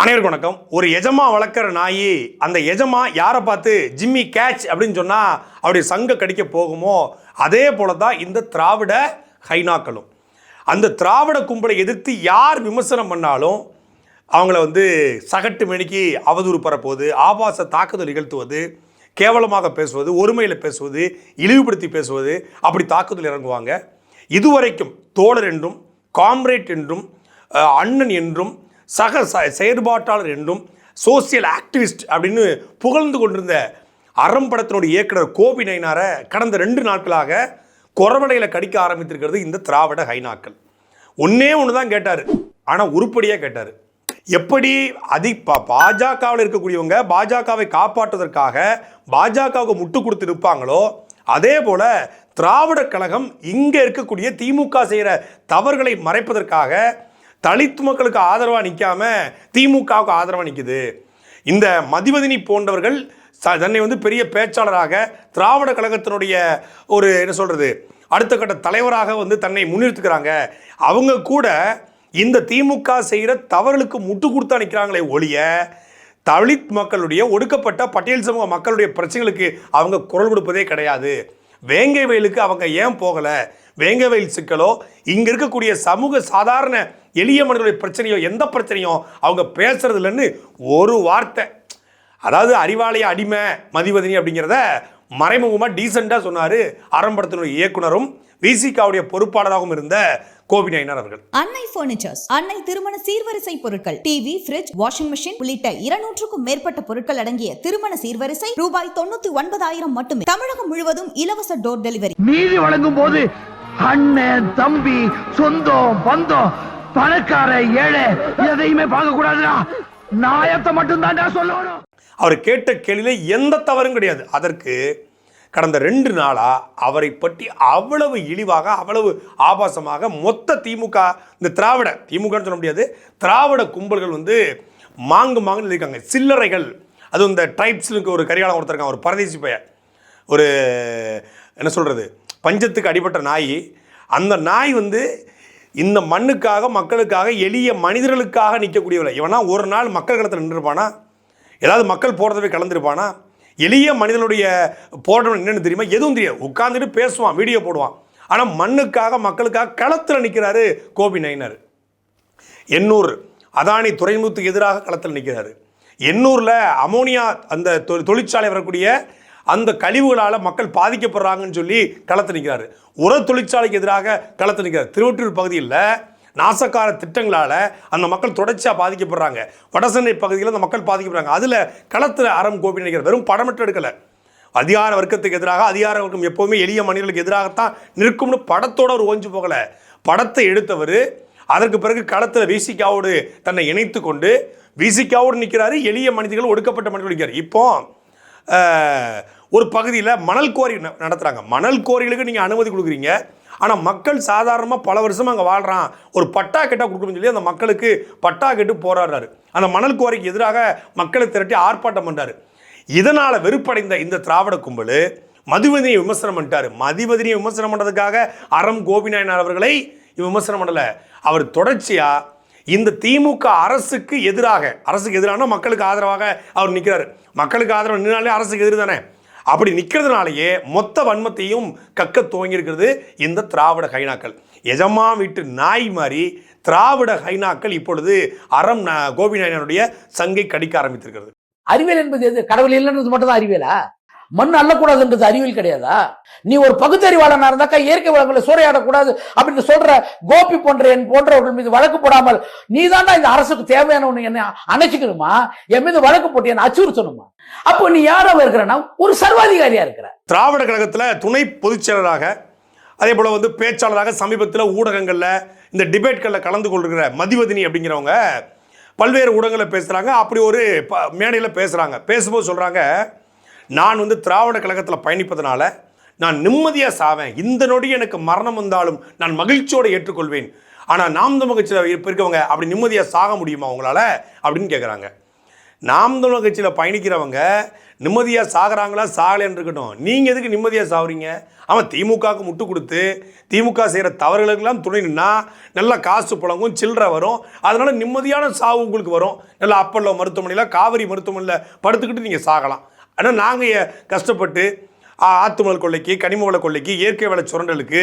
அனைவருக்கும் வணக்கம். ஒரு எஜமா வளர்க்குற நாய் அந்த எஜமா யாரை பார்த்து ஜிம்மி கேட்ச் அப்படின்னு சொன்னால் அவருடைய சங்க கடிக்க போகுமோ அதே போல தான் இந்த திராவிட ஹைனாக்களும். அந்த திராவிட கும்பலை எதிர்த்து யார் விமர்சனம் பண்ணாலும் அவங்கள வந்து சகட்டு மணிக்கு அவதூறு பரப்புவது ஆபாச தாக்குதல் நிகழ்த்துவது கேவலமாக பேசுவது ஒருமையில் பேசுவது இழிவுபடுத்தி பேசுவது அப்படி தாக்குதல் இறங்குவாங்க. இதுவரைக்கும் தோழர் என்றும் காம்ரேட் என்றும் அண்ணன் என்றும் சக ச- செயற்பாட்டாளர் என்றும் சோசியல் ஆக்டிவிஸ்ட் அப்படின்னு புகழ்ந்து கொண்டிருந்த அறம் படத்தினுடைய இயக்குனர் கோபி நயினாரை கடந்த ரெண்டு நாட்களாக குறவடையில் கடிக்க ஆரம்பித்திருக்கிறது இந்த திராவிட ஹைனாக்கள். ஒன்றே ஒன்று தான் கேட்டார். ஆனால் உருப்படியாக கேட்டார். எப்படி அதி பா பாஜகவில் இருக்கக்கூடியவங்க பாஜகவை காப்பாற்றுவதற்காக பாஜகவுக்கு முட்டு கொடுத்து இருப்பாங்களோ அதே போல திராவிட கழகம் இங்கே இருக்கக்கூடிய திமுக செய்கிற தவறுகளை மறைப்பதற்காக தலித் மக்களுக்கு ஆதரவாக நிற்காம திமுகவுக்கு ஆதரவாக நிற்குது இந்த மதிவதினி போன்றவர்கள் தன்னை வந்து பெரிய பேச்சாளராக திராவிட கழகத்தினுடைய ஒரு என்ன சொல்கிறது அடுத்த கட்ட தலைவராக வந்து தன்னை முன்னிறுத்துக்கிறாங்க அவங்க கூட இந்த திமுக செய்கிற தவறுகளுக்கு முட்டு கொடுத்தா நிற்கிறாங்களே ஒழிய தலித் மக்களுடைய ஒடுக்கப்பட்ட பட்டியல் சமூக மக்களுடைய பிரச்சனைகளுக்கு அவங்க குரல் கொடுப்பதே கிடையாது. வேங்கை வயலுக்கு அவங்க ஏன் போகலை? வேங்கை வயல் சிக்கலோ இங்கே இருக்கக்கூடிய சமூக சாதாரண எளிய மனிதனுடைய பிரச்சனையோ எந்த பிரச்சனையோ அவங்க பேசுறது இல்லைன்னு ஒரு வார்த்தை. அதாவது அறிவாலய அடிமை மதிவதனி அப்படிங்கிறத மறைமுகமாக டீசெண்டாக சொன்னார் ஆரம்பத்தினுடைய இயக்குனரும் விசிகாவுடைய பொறுப்பாளராகவும் இருந்த கோபி நயினார் அவர்கள். அன்னை பர்னிச்சர்ஸ் அன்னை திருமண சீர்வரிசை பொருட்கள் டிவி ஃபிரிட்ஜ் வாஷிங் மெஷின் உள்ளிட்ட இருநூற்றுக்கும் மேற்பட்ட பொருட்கள் அடங்கிய திருமண சீர்வரிசை ரூபாய் தொண்ணூத்தி ஒன்பதாயிரம் மட்டுமே. தமிழகம் முழுவதும் இலவச டோர் டெலிவரி நீதி வழங்கும் போது அண்ணன் தம்பி சொந்தம் பந்தம் பணக்கார ஏழை எதையுமே பார்க்க கூடாதுடா நாயத்தை மட்டும்தான்டா சொல்லணும். அவர் கேட்ட கேள்வியில் எந்த தவறும் கிடையாது. அதற்கு கடந்த ரெண்டு நாளாக அவரை பற்றி அவ்வளவு இழிவாக அவ்வளவு ஆபாசமாக மொத்த திமுக இந்த திராவிட திமுகன்னு சொல்ல முடியாது திராவிட கும்பல்கள் வந்து மாங்கு மாங்குன்னு இருக்காங்க சில்லறைகள். அதுவும் இந்த ட்ரைப்ஸுக்கு ஒரு கரிகாலம் ஒருத்தர் ஒரு பரதேசி பையன். ஒரு என்ன சொல்கிறது பஞ்சத்துக்கு அடிபட்ட நாய். அந்த நாய் வந்து இந்த மண்ணுக்காக மக்களுக்காக எளிய மனிதர்களுக்காக நிற்கக்கூடியவளை. இவனா ஒரு நாள் மக்கள் களத்தில் நின்றுருப்பானா? ஏதாவது மக்கள் போகிறத போய் கலந்துருப்பானா? எளிய மனிதனுடைய போராட்டம் என்னன்னு தெரியுமா? எதுவும் தெரியாது. உட்காந்துட்டு பேசுவான் வீடியோ போடுவான். ஆனால் மண்ணுக்காக மக்களுக்காக களத்தில் நிற்கிறாரு கோபி நயினர். எண்ணூர் அதானி துறைமுகத்துக்கு எதிராக களத்தில் நிற்கிறாரு எண்ணூரில் அமோனியா அந்த தொ- தொழிற்சாலை வரக்கூடிய அந்த கழிவுகளால் மக்கள் பாதிக்கப்படுறாங்கன்னு சொல்லி களத்து நிற்கிறாரு உர தொழிற்சாலைக்கு எதிராக களத்து நிற்கிறார் திருவொற்றூர் பகுதியில் நாசக்கார திட்டங்களால் அந்த மக்கள் தொடர்ச்சியாக பாதிக்கப்படுறாங்க. வடசென்னை பகுதியில் அந்த மக்கள் பாதிக்கப்படுறாங்க. அதில் களத்தில் அறம் கோபி நினைக்கிற வெறும் படம் மட்டும் எடுக்கலை. அதிகார வர்க்கத்துக்கு எதிராக அதிகார வர்க்கம் எப்போவுமே எளிய மனிதர்களுக்கு எதிராகத்தான் நிற்கும்னு படத்தோட ஒரு ஓஞ்சு போகலை. படத்தை எடுத்தவர் அதற்கு பிறகு களத்தில் விசிகாவோடு தன்னை இணைத்து கொண்டு விசிகாவோடு நிற்கிறாரு எளிய மனிதர்கள் ஒடுக்கப்பட்ட மனிதர்கள் நிற்கிறார் இப்போ ஒரு பகுதியில் மணல் கோரி நடத்துகிறாங்க மணல் கோரிகளுக்கு நீங்கள் அனுமதி கொடுக்குறீங்க. ஆனால் மக்கள் சாதாரணமாக பல வருஷமாக அங்கே வாழ்கிறான் ஒரு பட்டா கெட்டா கொடுக்கணும்னு சொல்லி அந்த மக்களுக்கு பட்டா கெட்டு போராடுறாரு. அந்த மணல் கோரிக்கு எதிராக மக்களை திரட்டி ஆர்ப்பாட்டம் பண்ணுறாரு இதனால் வெறுப்படைந்த இந்த திராவிட கும்பல் மதுவதினியை விமர்சனம் பண்ணிட்டாரு. மதிவதினியை விமர்சனம் பண்ணுறதுக்காக அறம் கோபிநாயனார் அவர்களை விமர்சனம் பண்ணலை. அவர் தொடர்ச்சியாக இந்த திமுக அரசுக்கு எதிராக அரசுக்கு எதிரான மக்களுக்கு ஆதரவாக அவர் நிற்கிறார் மக்களுக்கு ஆதரவு நின்னாலே அரசுக்கு எதிர் தானே. அப்படி நிற்கிறதுனாலேயே மொத்த வன்மத்தையும் கக்க துவங்கியிருக்கிறது இந்த திராவிட ஹைனாக்கள். எஜமா வீட்டு நாய் மாதிரி திராவிட ஹைனாக்கள் இப்பொழுது அறம் கோபி நாயனருடைய சங்கை கடிக்க ஆரம்பித்திருக்கிறது. அறிவியல் என்பது எது? கடவுள் இல்லைன்றது மட்டும் தான் அறிவியலா? மண் அள்ளக்கூடாதுன்றது அறிவியல் கிடையாதா? நீ ஒரு பகுத்தறிவாளனா இருந்தாக்கா இயற்கை வளங்களை சூறையாடக்கூடாது அப்படின்னு சொல்ற கோபி போன்ற என் போன்றவர்கள் மீது வழக்கு போடாமல் நீ இந்த அரசுக்கு தேவையான ஒன்று என்ன அணைச்சிக்கணுமா? என் மீது வழக்கு போட்டு என்ன அச்சுறுத்தணுமா? அப்போ நீ யாராவ இருக்கிறனா? ஒரு சர்வாதிகாரியா இருக்கிற. திராவிட கழகத்துல துணை பொதுச்செயலராக அதே போல் வந்து பேச்சாளராக சமீபத்தில் ஊடகங்களில் இந்த டிபேட்களில் கலந்து கொள்கிற மதிவதினி அப்படிங்கிறவங்க பல்வேறு ஊடகங்களில் பேசுகிறாங்க அப்படி ஒரு ப மேடையில் பேசுகிறாங்க பேசும்போது சொல்கிறாங்க நான் வந்து திராவிட கழகத்தில் பயணிப்பதனால நான் நிம்மதியாக சாவேன். இந்த நொடி எனக்கு மரணம் வந்தாலும் நான் மகிழ்ச்சியோடு ஏற்றுக்கொள்வேன். ஆனால் நாம் தமிழ் கட்சியில் இருக்கிறவங்க இருக்கவங்க அப்படி நிம்மதியாக சாக முடியுமா உங்களால்? அப்படின்னு கேட்குறாங்க நாம் தமிழ் கட்சியில் பயணிக்கிறவங்க நிம்மதியாக சாகிறாங்களா? சாகலைன்னு இருக்கட்டும். நீங்கள் எதுக்கு நிம்மதியாக சாகுறீங்க அவன் திமுகவுக்கு முட்டு கொடுத்து திமுக செய்கிற தவறுகளுக்கெல்லாம் துணை நின்னா நல்லா காசு புழங்கும் சில்லறை வரும். அதனால் நிம்மதியான சாவு உங்களுக்கு வரும். நல்லா அப்பல்லோ மருத்துவமனையில் காவிரி மருத்துவமனையில் படுத்துக்கிட்டு நீங்கள் சாகலாம். ஆனால் நாங்கள் கஷ்டப்பட்டு ஆ- ஆத்துமணல் கொள்ளைக்கு கனிம வள கொள்ளைக்கு இயற்கை வள சுரண்டலுக்கு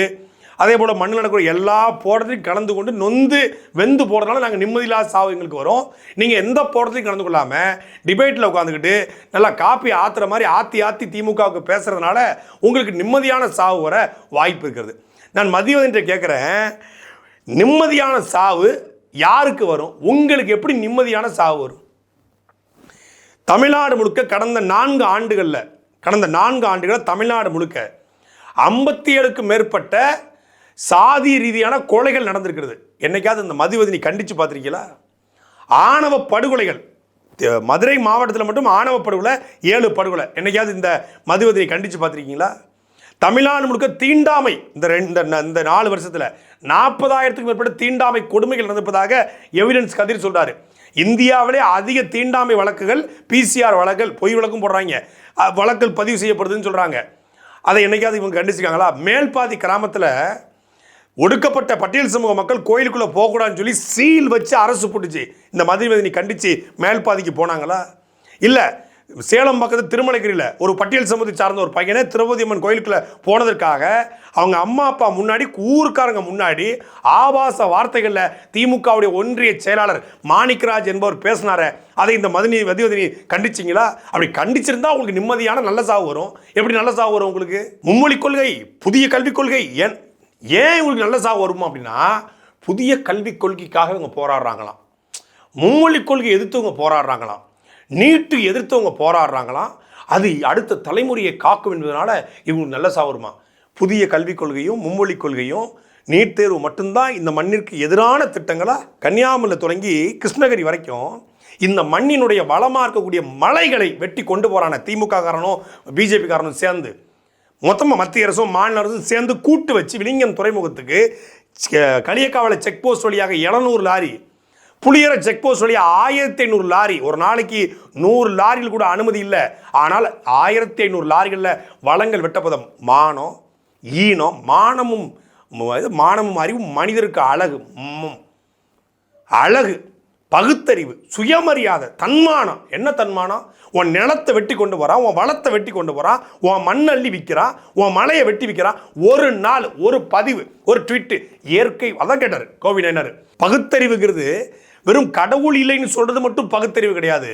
அதே போல் மண்ணில் நடக்கிற எல்லா போடத்தையும் கலந்து கொண்டு நொந்து வெந்து போடுறதுனால நாங்கள் நிம்மதியில்லாத சாவு எங்களுக்கு வரும். நீங்கள் எந்த போடத்தையும் கலந்து கொள்ளாமல் டிபேட்டில் உட்காந்துக்கிட்டு நல்லா காப்பி ஆத்துற மாதிரி ஆற்றி ஆற்றி திமுகவுக்கு பேசுகிறதுனால உங்களுக்கு நிம்மதியான சாவு வர வாய்ப்பு இருக்கிறது நான் மதியவன்ட்ட கேட்குறேன் நிம்மதியான சாவு யாருக்கு வரும்? உங்களுக்கு எப்படி நிம்மதியான சாவு வரும்? தமிழ்நாடு முழுக்க கடந்த நான்கு ஆண்டுகளில் கடந்த நான்கு ஆண்டுகளில் தமிழ்நாடு முழுக்க ஐம்பத்தி ஏழுக்கு மேற்பட்ட சாதி ரீதியான கொலைகள் நடந்திருக்கிறது. என்னைக்காவது இந்த மதுவதினி கண்டித்து பார்த்துருக்கீங்களா ஆணவ படுகொலைகள். மதுரை மாவட்டத்தில் மட்டும் ஆணவ படுகொலை ஏழு படுகொலை. என்னைக்காவது இந்த மதுவதியை கண்டித்து பார்த்துருக்கீங்களா தமிழ்நாடு முழுக்க தீண்டாமை இந்த ரெண்டு இந்த இந்த நாலு வருஷத்தில் நாற்பதாயிரத்துக்கு மேற்பட்ட தீண்டாமை கொடுமைகள் நடந்திருப்பதாக எவிடன்ஸ் கதிர் சொல்கிறார் இந்தியாவிலே அதிக தீண்டாமை வழக்குகள் பிசிஆர் வழக்குகள் பொய் வழக்கும் போடுறாங்க. வழக்குகள் பதிவு செய்யப்படுதுன்னு சொல்கிறாங்க அதை என்றைக்காவது இவங்க கண்டிச்சிருக்காங்களா? மேல்பாதி கிராமத்தில் ஒடுக்கப்பட்ட பட்டியல் சமூக மக்கள் கோயிலுக்குள்ளே போகக்கூடாதுன்னு சொல்லி சீல் வச்சு அரசு போட்டுச்சு. இந்த மதுவதினி கண்டித்து மேல்பாதிக்கு போனாங்களா? இல்லை சேலம் பக்கத்து திருமலைகிரியில் ஒரு பட்டியல் சமூகத்தை சார்ந்த ஒரு பையனை திரௌபதி அம்மன் கோயிலுக்குள்ளே போனதற்காக அவங்க அம்மா அப்பா முன்னாடி ஊருக்காரங்க முன்னாடி ஆபாச வார்த்தைகளில் திமுகவுடைய ஒன்றிய செயலாளர் மாணிக்கராஜ் என்பவர் பேசினார. அதை இந்த மதுனி மதிவதினி கண்டிச்சிங்களா? அப்படி கண்டிச்சிருந்தா உங்களுக்கு நிம்மதியான நல்ல சாவு வரும். எப்படி நல்ல சாவு வரும் உங்களுக்கு? மும்மொழி கொள்கை புதிய கல்விக் கொள்கை. ஏன் ஏன் இவங்களுக்கு நல்ல சாவு வருமா அப்படின்னா புதிய கல்விக் கொள்கைக்காக இவங்க போராடுறாங்களாம். மும்மொழி கொள்கை எதிர்த்து இவங்க போராடுறாங்களாம். நீட்டு எதிர்த்தவங்க போராடுறாங்களாம் அது அடுத்த தலைமுறையை காக்கும் என்பதனால இவங்களுக்கு நல்ல சாவருமா? புதிய கல்விக் கொள்கையும் மும்மொழி கொள்கையும் நீட் தேர்வு மட்டும்தான் இந்த மண்ணிற்கு எதிரான திட்டங்களை? கன்னியாகுமரியில் தொடங்கி கிருஷ்ணகிரி வரைக்கும் இந்த மண்ணினுடைய வளமாக இருக்கக்கூடிய மலைகளை வெட்டி கொண்டு போகிறான திமுக காரனும் பிஜேபி காரனும் சேர்ந்து. மொத்தமாக மத்திய அரசும் மாநில அரசும் சேர்ந்து கூட்டு வச்சு விளிங்கம் துறைமுகத்துக்கு களியக்காவலை செக் போஸ்ட் வழியாக எழுநூறு லாரி புளியர செக் போஸ்ட் வழியாக ஆயிரத்தி ஐநூறு லாரி. ஒரு நாளைக்கு நூறு லாரியில் கூட அனுமதி இல்லை. ஆனால் ஆயிரத்தி ஐநூறு லாரிகளில் வளங்கள் வெட்டப்பதம் மானம் ஈனம் மானமும் மானமும் அறிவும் மனிதருக்கு அழகு. ம். அழகு பகுத்தறிவு சுயமரியாதை தன்மானம். என்ன தன்மானம்? உன் நிலத்தை வெட்டி கொண்டு போகிறான் உன் வளத்தை வெட்டி கொண்டு போகிறான் உன் மண்ணள்ளி விற்கிறான் உன் மலையை வெட்டி விற்கிறான் ஒரு நாள் ஒரு பதிவு ஒரு ட்விட்டு இயற்கை. அதான் கேட்டார் கோவிட் நயனார் பகுத்தறிவுங்கிறது வெறும் கடவுள் இல்லைன்னு சொல்கிறது மட்டும் பகுத்தறிவு கிடையாது.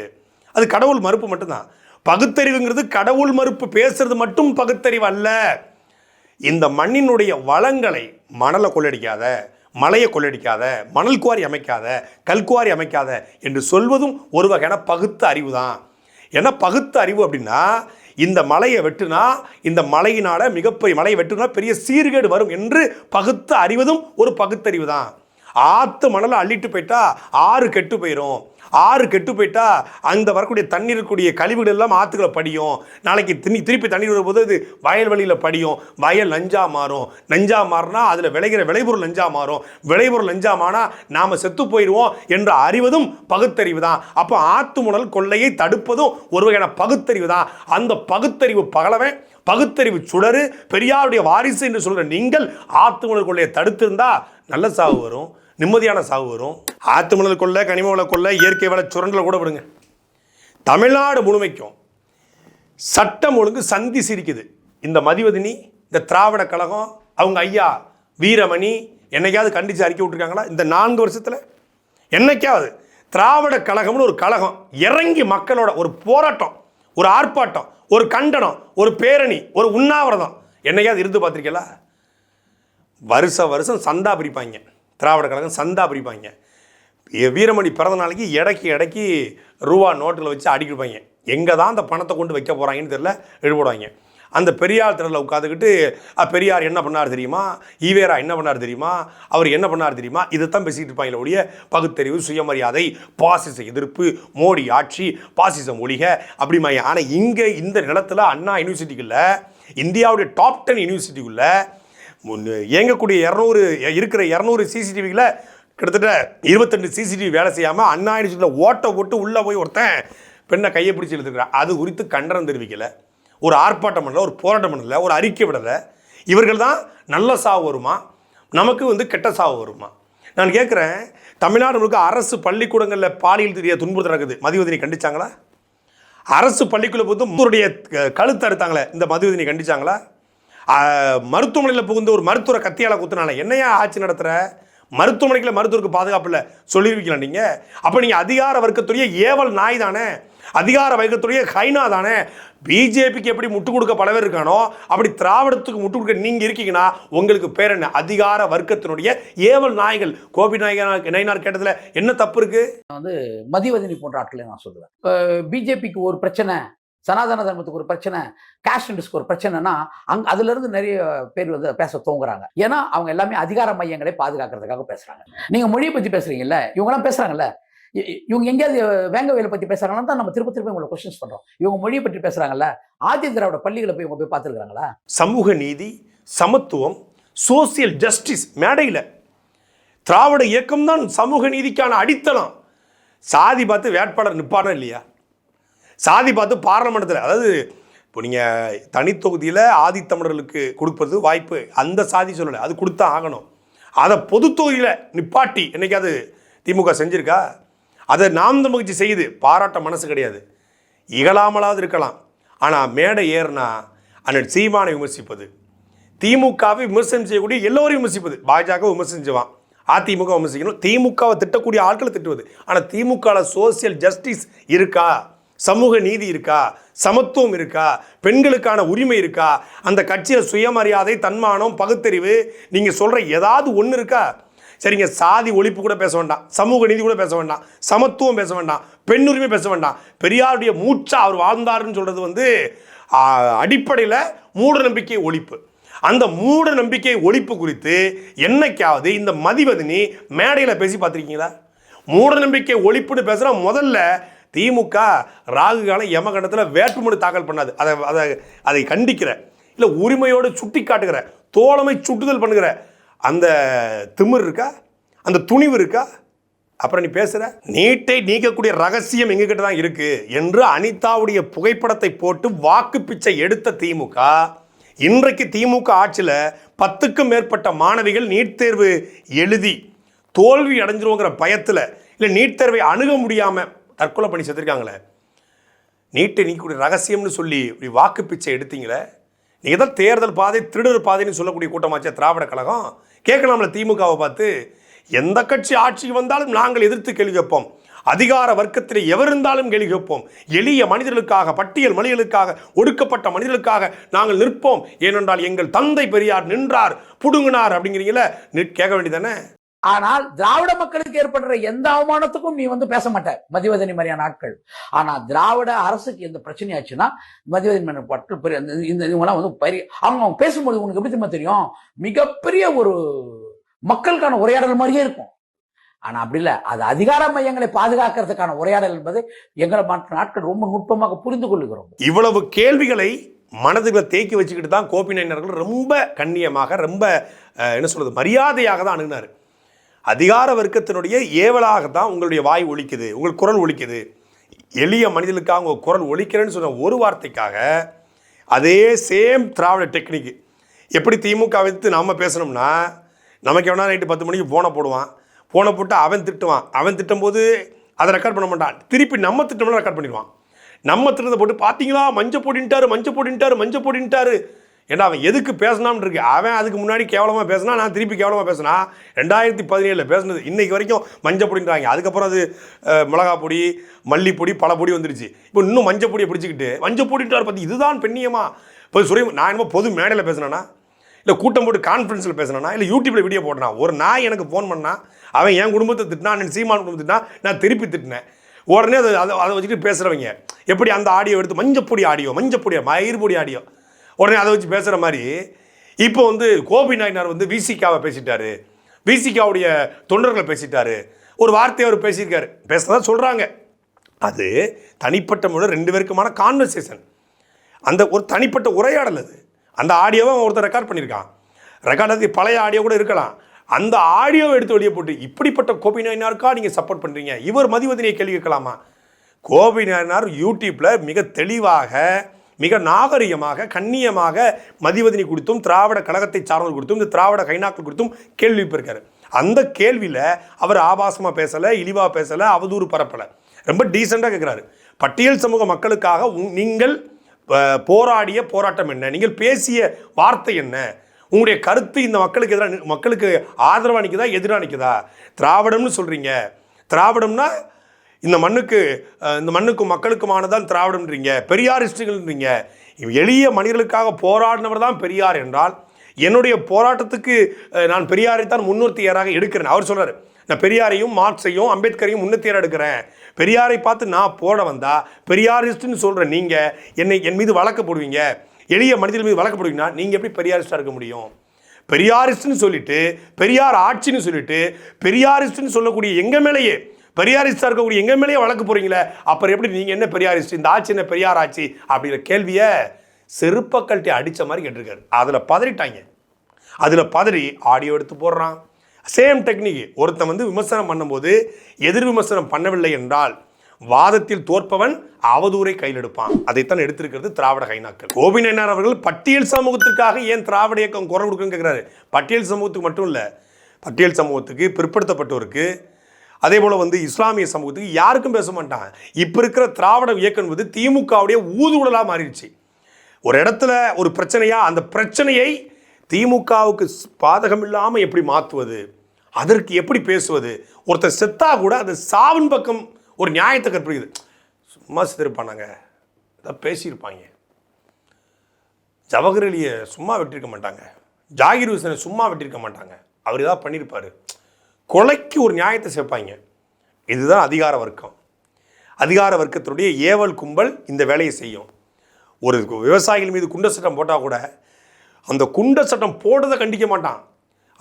அது கடவுள் மறுப்பு மட்டும்தான். பகுத்தறிவுங்கிறது கடவுள் மறுப்பு பேசுறது மட்டும் பகுத்தறிவு அல்ல. இந்த மண்ணினுடைய வளங்களை மணலை கொள்ளடிக்காத மலையை கொள்ளடிக்காத மணல் குவாரி அமைக்காத கல்குவாரி அமைக்காத என்று சொல்வதும் ஒரு வகையான பகுத்த அறிவு தான் ஏன்னா பகுத்த அறிவு அப்படின்னா இந்த மலையை வெட்டுனா இந்த மலையினால மிகப்பெரிய மலையை வெட்டுனா பெரிய சீர்கேடு வரும் என்று பகுத்த அறிவதும் ஒரு பகுத்தறிவு தான் ஆற்று மணலை அள்ளிட்டு போயிட்டா ஆறு கெட்டு போயிடும் ஆறு கெட்டு போயிட்டா அந்த வரக்கூடிய தண்ணீர் இருக்கக்கூடிய கழிவுகள் எல்லாம் ஆற்றுகளை படியும். நாளைக்கு திரும்பி திருப்பி தண்ணீர் வரும்போது அது வயல்வெளியில் படியும். வயல் லஞ்சாக மாறும். நஞ்சாக மாறினா அதில் விளைகிற விளைபொருள் லஞ்சாக மாறும். விளைபொருள் நஞ்சா மாறினா நாம் செத்து போயிடுவோம் என்று அறிவதும் பகுத்தறிவு தான். அப்போ ஆற்று முனல் கொள்ளையை தடுப்பதும் ஒரு வகையான பகுத்தறிவு தான். அந்த பகுத்தறிவு பகலவன் பகுத்தறிவு சுடரு பெரியாருடைய வாரிசு என்று சொல்கிற நீங்கள் ஆத்து முனல் கொள்ளையை தடுத்திருந்தா நல்ல சாவு வரும். நிம்மதியான சாவு வரும். ஆத்து மணல் கொள்ள கனிம வள கொள்ள இயற்கை வள சுரண்டலை கூட விடுங்க. தமிழ்நாடு முழுமைக்கும் சட்டம் ஒழுங்கு சந்தி சிரிக்குது. இந்த மதிவதினி இந்த திராவிட கழகம் அவங்க ஐயா வீரமணி என்னைக்காவது கண்டித்து அறிக்கை விட்டுருக்காங்களா? இந்த நான்கு வருஷத்தில் என்னைக்காவது திராவிட கழகம்னு ஒரு கழகம் இறங்கி மக்களோட ஒரு போராட்டம் ஒரு ஆர்ப்பாட்டம் ஒரு கண்டனம் ஒரு பேரணி ஒரு உண்ணாவிரதம் என்னைக்காவது இருந்து பார்த்துருக்கீங்களா? வருஷ வருஷம் சந்தா பிரிப்பாங்க. திராவிட கழகம் சந்தா பிரிப்பாங்க வீரமணி பிறந்த நாளைக்கு இடைக்கு இடைக்கு ரூபா நோட்டில் வச்சு அடிக்கிருப்பாங்க. எங்கே தான் அந்த பணத்தை கொண்டு வைக்க போகிறாங்கன்னு தெரியல எழுபடுவாங்க அந்த பெரியார் திடலில் உட்காந்துக்கிட்டு பெரியார் என்ன பண்ணார் தெரியுமா? ஈவேரா என்ன பண்ணார் தெரியுமா? அவர் என்ன பண்ணார் தெரியுமா? இதைத்தான் பேசிக்கிட்டு இருப்பாங்களே ஒழிய பகுத்தறிவு சுயமரியாதை பாசிச எதிர்ப்பு மோடி ஆட்சி பாசிசம் ஒழிக அப்படிமாங்க ஆனால் இங்கே இந்த நிலத்தில் அண்ணா யூனிவர்சிட்டிக்குள்ளே இந்தியாவுடைய டாப் டென் யூனிவர்சிட்டிக்குள்ளே இயங்கக்கூடிய இரநூறு இருக்கிற இரநூறு சிசிடிவியில் கிட்டத்தட்ட இருபத்தெண்டு சிசிடிவி வேலை செய்யாமல் அண்ணா யூனிவர்சிட்டியில் ஓட்டை போட்டு உள்ளே போய் ஒருத்தன் பெண்ணை கையை பிடிச்சி எழுதுக்கிறான் அது குறித்து கண்டனம் தெரிவிக்கலை. ஒரு ஆர்ப்பாட்டம் பண்ணல ஒரு போராட்டம் பண்ணல ஒரு அறிக்கை விடலை. இவர்கள் தான் நல்ல சாவு வருமா? நமக்கு வந்து கெட்ட சாவு வருமா? நான் கேட்குறேன் தமிழ்நாடு முழுக்க அரசு பள்ளிக்கூடங்களில் பாலியல் தெரிய துன்புறுத்தல் நடக்குது. மதிவதனை கண்டிச்சாங்களா? அரசு பள்ளிக்குள்ள போது முருடைய கழுத்து அறுத்தாங்களே இந்த மதுவதனை கண்டிச்சாங்களா? மருத்துவமனையில் புகுந்து ஒரு மருத்துவரை கத்தியால் குத்துனால என்னையா ஆட்சி நடத்துகிற மருத்துவமனைக்கில் மருத்துவருக்கு பாதுகாப்பு இல்லை சொல்லியிருக்கலாம் நீங்கள் அப்போ நீங்கள் அதிகார வர்க்கத்துடைய ஏவல் நாய் தானே? அதிகார வர்க்கத்துடைய ஹைனா தானே? பிஜேபிக்கு எப்படி முட்டு கொடுக்க பல பேர் இருக்கானோ அப்படி திராவிடத்துக்கு முட்டு கொடுக்க நீங்கள் இருக்கீங்கன்னா உங்களுக்கு பேர் என்ன? அதிகார வர்க்கத்தினுடைய ஏவல் நாய்கள். கோபி நாயகர் நயினார் கேட்டதில் என்ன தப்பு இருக்குது மதிவதனி போன்ற ஆட்களை நான் சொல்லுவேன். இப்போ பிஜேபிக்கு ஒரு பிரச்சனை சனாதன தர்மத்துக்கு ஒரு பிரச்சனை காஸ்ட் இண்டஸ்க்கு ஒரு பிரச்சனைனா அங் அதுலேருந்து நிறைய பேர் வந்து பேச தோங்குறாங்க ஏன்னா அவங்க எல்லாமே அதிகார மையங்களை பாதுகாக்கிறதுக்காக பேசுகிறாங்க நீங்கள் மொழியை பற்றி பேசுறீங்கல்ல இவங்கெல்லாம் பேசுறாங்கல்ல இ- இவங்க எங்கேயாவது வேங்க வேலை பற்றி பேசுறாங்கன்னு தான் நம்ம திருப்ப திருப்பி உங்களை கொஸ்டின்ஸ் பண்ணுறோம் இவங்க மொழியை பற்றி பேசுகிறாங்கல்ல ஆதி திராவிட பள்ளிகளை போய் இவங்க போய் பார்த்துருக்காங்களா சமூக நீதி சமத்துவம் சோசியல் ஜஸ்டிஸ் மேடையில். திராவிட இயக்கம் தான் சமூக நீதிக்கான அடித்தளம். சாதி பார்த்து வேட்பாளர் நிற்பானா இல்லையா? சாதி பார்த்து பாராளுமன்றத்தில் அதாவது இப்போ நீங்கள் தனித்தொகுதியில் ஆதித்தமிழர்களுக்கு கொடுப்பது வாய்ப்பு அந்த சாதி சொல்லலை அது கொடுத்தா ஆகணும். அதை பொது தொகுதியில் நிப்பாட்டி அது திமுக செஞ்சுருக்கா? அதை நாம் மகிழ்ச்சி செய்யுது பாராட்ட மனசு கிடையாது. இகழாமலாவது இருக்கலாம். ஆனால் மேடை ஏறினா அண்ணன் சீமானை விமர்சிப்பது திமுகவை விமர்சனம் செய்யக்கூடிய எல்லோரையும் விமர்சிப்பது. பாஜக விமர்சிச்சுவான். அதிமுக விமர்சிக்கணும். திமுகவை திட்டக்கூடிய ஆட்களை திட்டுவது. ஆனால் திமுகவில் சோசியல் ஜஸ்டிஸ் இருக்கா? சமூக நீதி இருக்கா? சமத்துவம் இருக்கா? பெண்களுக்கான உரிமை இருக்கா? அந்த கட்சியில் சுயமரியாதை தன்மானம் பகுத்தறிவு நீங்கள் சொல்கிற ஏதாவது ஒன்று இருக்கா? சரிங்க சாதி ஒழிப்பு கூட பேச வேண்டாம். சமூக நீதி கூட பேச வேண்டாம். சமத்துவம் பேச வேண்டாம். பெண் உரிமை பேச வேண்டாம். பெரியாருடைய மூச்சா அவர் வாழ்ந்தாருன்னு சொல்கிறது வந்து அடிப்படையில் மூட நம்பிக்கை ஒழிப்பு. அந்த மூட நம்பிக்கை ஒழிப்பு குறித்து என்னைக்காவது இந்த மதிவதினி மேடையில் பேசி பார்த்துருக்கீங்களா? மூட நம்பிக்கை ஒழிப்புன்னு பேசுகிற முதல்ல திமுக ராகு காலம் யமகண்டத்தில் வேட்புமனு தாக்கல் பண்ணாது. அதை அதை அதை கண்டிக்கிற. இல்லை உரிமையோடு சுட்டி காட்டுகிற தோழமை சுட்டுதல் பண்ணுகிற அந்த திமிர் இருக்கா? அந்த துணிவு இருக்கா? அப்புறம் நீ பேசுகிற நீட்டை நீக்கக்கூடிய ரகசியம் எங்ககிட்ட தான் இருக்குது என்று அனிதாவுடைய புகைப்படத்தை போட்டு வாக்கு பிச்சை எடுத்த திமுக இன்றைக்கு திமுக ஆட்சியில் பத்துக்கும் மேற்பட்ட மாணவிகள் நீட் தேர்வு எழுதி தோல்வி அடைஞ்சிருவோங்கிற பயத்தில் இல்லை நீட் தேர்வை அணுக முடியாமல் தற்கொலை பண்ணி செத்துருக்காங்களே. நீட்டு நீக்கக்கூடிய ரகசியம்னு சொல்லி இப்படி வாக்கு பிச்சை எடுத்தீங்களே. நீங்கள் தான் தேர்தல் பாதை திருடர் பாதைன்னு சொல்லக்கூடிய கூட்டமாச்சே திராவிட கழகம். கேட்கலாம்ல திமுகவை பார்த்து எந்த கட்சி ஆட்சிக்கு வந்தாலும் நாங்கள் எதிர்த்து கேள்வி கேட்போம். அதிகார வர்க்கத்தில் எவர் இருந்தாலும் கேள்வி கேட்போம். எளிய மனிதர்களுக்காக பட்டியல் மனிதர்களுக்காக ஒடுக்கப்பட்ட மனிதர்களுக்காக நாங்கள் நிற்போம். ஏனென்றால் எங்கள் தந்தை பெரியார் நின்றார் புடுங்கினார் அப்படிங்கிறீங்கள நிற் கேட்க வேண்டியதானே ஆனால் திராவிட மக்களுக்கு ஏற்படுற எந்த அவமானத்துக்கும் நீ வந்து பேச மாட்ட. மதிவதனி மாதிரியான ஆட்கள். ஆனா திராவிட அரசுக்கு எந்த பிரச்சனையாச்சுன்னா மதிவதனி மாதிரியான ஆட்கள் பெரிய இந்த- இந்த இவங்கெல்லாம் வந்து பெரிய அவங்க அவங்க பேசும்போது உனக்கு எப்படி திரும்ப தெரியும்? மிகப்பெரிய ஒரு மக்களுக்கான உரையாடல் மாதிரியே இருக்கும். ஆனா அப்படி இல்லை. அது அதிகார மையங்களை பாதுகாக்கிறதுக்கான உரையாடல் என்பது எங்களை மற்ற நாட்கள் ரொம்ப நுட்பமாக புரிந்து கொள்ளுகிறோம். இவ்வளவு கேள்விகளை மனதில் தேக்கி வச்சுக்கிட்டு தான் கோபிநயனர்கள் ரொம்ப கண்ணியமாக ரொம்ப என்ன சொல்றது மரியாதையாக தான் அணுகினார். அதிகார வர்க்கத்தினுடைய ஏவலாக தான் உங்களுடைய வாய் ஒழிக்குது உங்கள் குரல் ஒழிக்குது எளிய மனிதனுக்காக உங்கள் குரல் ஒழிக்கிறேன்னு சொன்ன ஒரு வார்த்தைக்காக அதே சேம் திராவிட டெக்னிக்கு எப்படி திமுக வைத்து நாம் பேசணும்னா நமக்கு எவனா நைட்டு பத்து மணிக்கு ஃபோனை போடுவான். ஃபோனை போட்டு அவன் திட்டுவான். அவன் திட்டும்போது அதை ரெக்கார்ட் பண்ண மாட்டான். திருப்பி நம்ம திட்டம்னா ரெக்கார்ட் பண்ணிடுவான். நம்ம திட்டத்தை போட்டு பார்த்தீங்களா? மஞ்சள் போடின்ட்டாரு மஞ்சள் போடின்ட்டாரு மஞ்சள் போடின்ட்டாரு ஏன்னா அவன் எதுக்கு பேசினான்னு இருக்கு? அவன் அதுக்கு முன்னாடி கேவலமாக பேசினா நான் திருப்பி கேவலமாக பேசினா? ரெண்டாயிரத்தி பதினேழில் பேசுனது. இன்றைக்கு வரைக்கும் மஞ்சள் பொடின்றாங்க அதுக்கப்புறம் அது மிளகா பொடி மல்லிப்பொடி பல பொடி வந்துருச்சு. இப்போ இன்னும் மஞ்சள் பொடியை பிடிச்சிக்கிட்டு மஞ்சள் பொடிட்டார் பற்றி இதுதான் பெண்ணியமா? இப்போ சுரை நான் என்னமோ பொது மேடையில் பேசினேன்னா இல்லை கூட்டம் போட்டு கான்ஃபரன்ஸில் பேசுனா இல்லை யூடியூப்பில் வீடியோ போடுறான்? ஒரு நாய் எனக்கு ஃபோன் பண்ணா அவன் என் குடும்பத்தை திட்டினா என் சீமான் குடும்பத்தை திட்டினா நான் திருப்பி திட்டினேன். உடனே அதை அதை அதை வச்சுட்டு பேசுகிறவங்க எப்படி அந்த ஆடியோ எடுத்து மஞ்சப்பொடி ஆடியோ மஞ்சப்பொடி மயிர்பொடி ஆடியோ. உடனே அதை வச்சு பேசுகிற மாதிரி. இப்போ வந்து கோபி நாயனார் வந்து விசிகாவை பேசிட்டாரு. விசிகாவுடைய தொண்டர்களை பேசிட்டாரு. ஒரு வார்த்தையை அவர் பேசியிருக்காரு. பேசுறதா சொல்கிறாங்க அது தனிப்பட்ட முறை ரெண்டு பேருக்குமான கான்வர்சேஷன் அந்த ஒரு தனிப்பட்ட உரையாடல் அது. அந்த ஆடியோவை ஒருத்தர் ரெக்கார்ட் பண்ணியிருக்கான். ரெக்கார்ட் பழைய ஆடியோ கூட இருக்கலாம். அந்த ஆடியோவை எடுத்து வெளியே போட்டு இப்படிப்பட்ட கோபி நாயனாருக்கா நீங்கள் சப்போர்ட் பண்ணுறீங்க இவர் மதிவதனியை கேள்வி கேட்கலாமா? கோபி நாயனார் யூடியூப்பில் மிக தெளிவாக மிக நாகரிகமாக கண்ணியமாக மதிவதனி கொடுத்தும் திராவிட கழகத்தை சார்ந்தவர் கொடுத்தும் இந்த திராவிட கைநாக்கள் கொடுத்தும் கேள்வி எழுப்பியிருக்காரு. அந்த கேள்வியில் அவர் ஆபாசமாக பேசலை இழிவாக பேசலை அவதூறு பரப்பலை. ரொம்ப டீசெண்டாக கேட்குறாரு பட்டியல் சமூக மக்களுக்காக உங்- நீங்கள் போராடிய போராட்டம் என்ன? நீங்கள் பேசிய வார்த்தை என்ன? உங்களுடைய கருத்து இந்த மக்களுக்கு எதிராக மக்களுக்கு ஆதரவாக நிற்குதா எதிராக நிற்குதா திராவிடம்னு சொல்கிறீங்க திராவிடம்னா இந்த மண்ணுக்கு இந்த மண்ணுக்கும் மக்களுக்குமானதான் திராவிடம்ன்றீங்க பெரியாரிஸ்டுகள்ன்றீங்க எளிய மனிதர்களுக்காக போராடினவர் தான் பெரியார் என்றால் என்னுடைய போராட்டத்துக்கு நான் பெரியாரைத்தான் முன்னிறுத்தியராக எடுக்கிறேன். அவர் சொல்கிறார் நான் பெரியாரையும் மார்க்ஸையும் அம்பேத்கரையும் முன்னிறுத்தியராக எடுக்கிறேன் பெரியாரை பார்த்து நான் போட வந்தால் பெரியாரிஸ்ட்னு சொல்கிற நீங்கள் என்னை என் மீது வழக்கு போடுவீங்க. எளிய மனிதர்கள் மீது வழக்கு போடுவீங்கன்னா நீங்கள் எப்படி பெரியாரிஸ்டாக இருக்க முடியும்? பெரியாரிஸ்ட்னு சொல்லிட்டு பெரியார் ஆட்சின்னு சொல்லிட்டு பெரியாரிஸ்ட்னு சொல்லக்கூடிய எங்கள் மேலேயே பெரியாரிஸ்டாக இருக்கக்கூடிய எங்கள் மேலேயே வழக்கு போறீங்களே அப்புறம் எப்படி நீங்கள் என்ன பெரியாரிஸ்ட்? இந்த ஆட்சி என்ன பெரியார் ஆட்சி அப்படிங்கிற கேள்வியை செருப்பக்கல்ட்டி அடித்த மாதிரி கேட்டிருக்காரு. அதில் பதறிட்டாங்க. அதில் பதறி ஆடியோ எடுத்து போடுறான். சேம் டெக்னிக் ஒருத்தன் வந்து விமர்சனம் பண்ணும்போது எதிர் விமர்சனம் பண்ணவில்லை என்றால் வாதத்தில் தோற்பவன் அவதூரை கையில் எடுப்பான். அதைத்தான் எடுத்திருக்கிறது திராவிட கைநாக்கள் கோபிநாயனார் அவர்கள் பட்டியல் சமூகத்திற்காக ஏன் திராவிட இயக்கம் குரல் கொடுக்குன்னு கேட்குறாரு பட்டியல் சமூகத்துக்கு மட்டும் இல்லை. பட்டியல் சமூகத்துக்கு பிற்படுத்தப்பட்டோருக்கு அதே போல் வந்து இஸ்லாமிய சமூகத்துக்கு யாருக்கும் பேச மாட்டாங்க. இப்போ இருக்கிற திராவிட இயக்கம் என்பது திமுகவுடைய ஊதுகுடலாக மாறிடுச்சு. ஒரு இடத்துல ஒரு பிரச்சனையா அந்த பிரச்சனையை திமுகவுக்கு பாதகம் இல்லாமல் எப்படி மாற்றுவது அதற்கு எப்படி பேசுவது? ஒருத்தர் செத்தா கூட அது சாவின் பக்கம் ஒரு நியாயத்தை கற்பிக்குது சும்மா செத்துருப்பானாங்க. ஏதாவது பேசியிருப்பாங்க. ஜவஹர் அலியை சும்மா வெட்டியிருக்க மாட்டாங்க. ஜாகிர் ஹுசனை சும்மா வெட்டியிருக்க மாட்டாங்க. அவர் ஏதாவது பண்ணியிருப்பாரு. கொலைக்கு ஒரு நியாயத்தை சேர்ப்பாங்க. இதுதான் அதிகார வர்க்கம். அதிகார வர்க்கத்தினுடைய ஏவல் கும்பல் இந்த வேலையை செய்யும். ஒரு விவசாயிகள் மீது குண்ட சட்டம் போட்டால் கூட அந்த குண்ட சட்டம் போடுறதை கண்டிக்க மாட்டான்.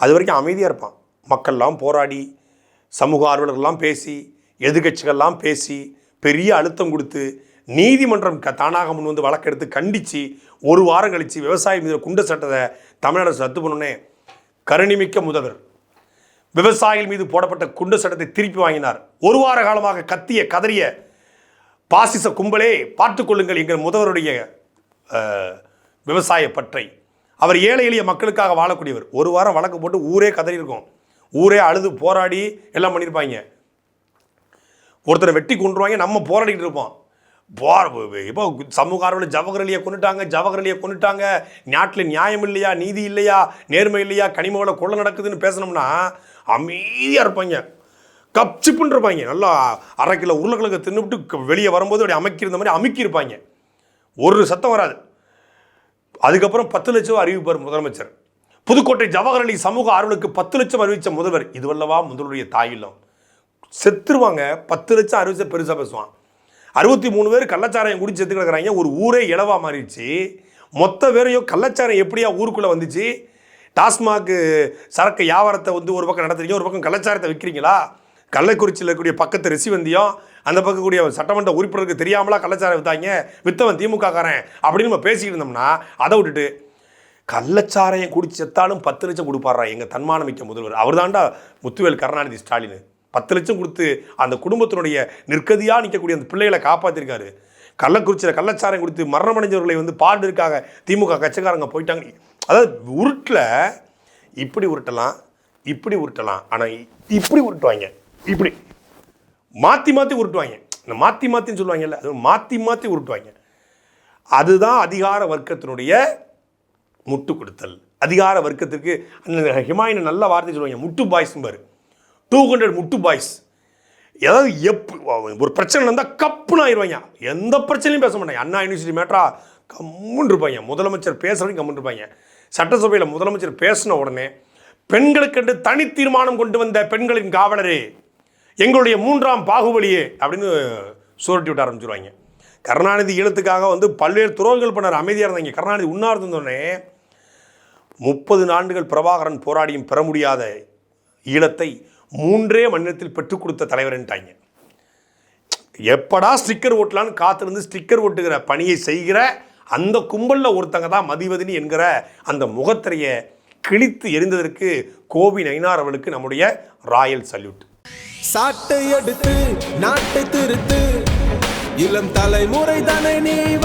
அது வரைக்கும் அமைதியாக இருப்பான். மக்கள்லாம் போராடி சமூக ஆர்வலர்கள்லாம் பேசி எதிர்கட்சிகள்லாம் பேசி பெரிய அழுத்தம் கொடுத்து நீதிமன்றம் க தானாக முன் வந்து வழக்கெடுத்து கண்டித்து ஒரு வாரம் கழித்து விவசாயி மீது குண்ட சட்டத்தை தமிழ்நாடு சத்து ரத்து பண்ணோன்னே கருணிமிக்க முதல்வர். விவசாயிகள் மீது போடப்பட்ட குண்டு சட்டத்தை திருப்பி வாங்கினார். ஒரு வார காலமாக கத்திய கதறிய பாசிச கும்பலே பார்த்துக்கொள்ளுங்கள் எங்கள் முதல்வருடைய விவசாய பற்றை. அவர் ஏழை எளிய மக்களுக்காக வாழக்கூடியவர். ஒரு வாரம் வழக்கு போட்டு ஊரே கதறி இருக்கும் ஊரே அழுது போராடி எல்லாம் பண்ணியிருப்பாங்க. ஒருத்தரை வெட்டி கொண்டுருவாங்க நம்ம போராடிக்கிட்டு இருப்போம். போர் இப்போ சமூக ஆர்வலர் ஜவஹர் அலியை கொண்டுட்டாங்க ஜவஹர் அலியை கொண்டுட்டாங்க நாட்டில் நியாயம் இல்லையா நீதி இல்லையா நேர்மை இல்லையா கனிமவள கொள்ள நடக்குதுன்னு பேசணும்னா அமைதியாக இருப்பாங்க. கப்சிப்புன்னு இருப்பாங்க. நல்லா அரை கிலோ உருளைக்கிழங்கு தின்னுபிட்டு வெளியே வரும்போது அப்படி அமைக்கிருந்த மாதிரி அமைக்கியிருப்பாங்க ஒரு சத்தம் வராது. அதுக்கப்புறம் பத்து லட்சம் அறிவிப்பார் முதலமைச்சர். புதுக்கோட்டை ஜவஹர் அலி சமூக ஆர்வலுக்கு பத்து லட்சம் அறிவித்த முதல்வர். இதுவல்லவா முதல்வருடைய தாயிலும் செத்துருவாங்க. பத்து லட்சம் அறிவிச்ச பெருசாக பேசுவான். அறுபத்தி மூணு பேர் கள்ளச்சாராயம் குடி செத்து கிடக்குறாங்க ஒரு ஊரே இலவா மாறிடுச்சு. மொத்த பேரையும் கள்ளச்சாரம் எப்படியா ஊருக்குள்ளே வந்துச்சு? டாஸ்மாக் சரக்கு வியாபாரத்தை வந்து ஒரு பக்கம் நடத்துறீங்க ஒரு பக்கம் கள்ளச்சாரத்தை விற்கிறீங்களா? கள்ளக்குறிச்சியில் இருக்கக்கூடிய பக்கத்து ரிசிவந்தியும் அந்த பக்கம் கூடிய சட்டமன்ற உறுப்பினருக்கு தெரியாமலா கள்ளச்சாரம் வித்தாங்க வித்தவன் திமுக காரன் அப்படின்னு நம்ம பேசிக்கிட்டு இருந்தோம்னா அதை விட்டுட்டு கள்ளச்சாரையும் குடிச்சு செத்தாலும் பத்து லட்சம் கொடுப்பாரா எங்கள் தன்மானமிக்க முதல்வர்? அவர் தாண்டா முத்துவேல் கருணாநிதி ஸ்டாலின். பத்து லட்சம் கொடுத்து அந்த குடும்பத்தினுடைய நிற்கதியாக நிற்கக்கூடிய அந்த பிள்ளைகளை காப்பாற்றிருக்காரு கள்ளக்குறிச்சியில் கள்ளச்சாரம் கொடுத்து மரணமடைஞ்சவர்களை வந்து பாடுறதுக்காக திமுக கட்சிக்காரங்க போயிட்டாங்க. அதாவது உருட்டில் இப்படி உருட்டலாம் இப்படி உருட்டலாம். ஆனால் இப்படி உருட்டுவாங்க. இப்படி. மாற்றி மாற்றி உருட்டுவாங்க. இந்த மாற்றி மாற்றின்னு சொல்லுவாங்கல்ல அது மாற்றி மாற்றி உருட்டுவாங்க. அதுதான் அதிகார வர்க்கத்தினுடைய முட்டு கொடுத்தல். அதிகார வர்க்கத்திற்கு அந்த ஹிமாயின் நல்ல வார்த்தை சொல்லுவாங்க முட்டு பாய்ஸ் பாரு. டூ ஹண்ட்ரட் முட்டு பாய்ஸ். ஏதாவது எப் ஒரு பிரச்சனை இருந்தால் கப்புன்னு ஆயிடுவாங்க. எந்த பிரச்சனையும் பேச மாட்டாங்க. அண்ணா யூனிவர்சிட்டி மேட்டரா கம்முன்னு இருப்பாங்க. முதலமைச்சர் பேசுகிறவங்க கம்முன்னு இருப்பாங்க. சட்டசபையில் முதலமைச்சர் பேசின உடனே பெண்களுக்கென்று தனி தீர்மானம் கொண்டு வந்த பெண்களின் காவலரே எங்களுடைய மூன்றாம் பாகுபலியே அப்படின்னு சுரட்டி விட்டு ஆரம்பிச்சிருவாங்க. கருணாநிதி ஈழத்துக்காக வந்து பல்வேறு துரோகங்கள் பண்ணார். அமைதியாக இருந்தாங்க. கருணாநிதி உண்ணார்ந்தோடனே முப்பது ஆண்டுகள் பிரபாகரன் போராடியும் பெற முடியாத ஈழத்தை மூன்றே மணிநேரத்தில் பெற்றுக் கொடுத்த தலைவர்ன்ட்டாங்க. எப்படா ஸ்டிக்கர் ஓட்டலான்னு காத்திருந்து ஸ்டிக்கர் ஓட்டுகிற பணியை செய்கிற அந்த கும்பலில் ஒருத்தங்க தான் மதிவதினி என்கிற அந்த முகத்திரையை கிழித்து எரிந்ததற்கு கோபி நயினார் அவளுக்கு நம்முடைய ராயல் சல்யூட். சாட்டை எடுத்து நாட்டை திருத்து. இளம் தலைமுறை தானே நீ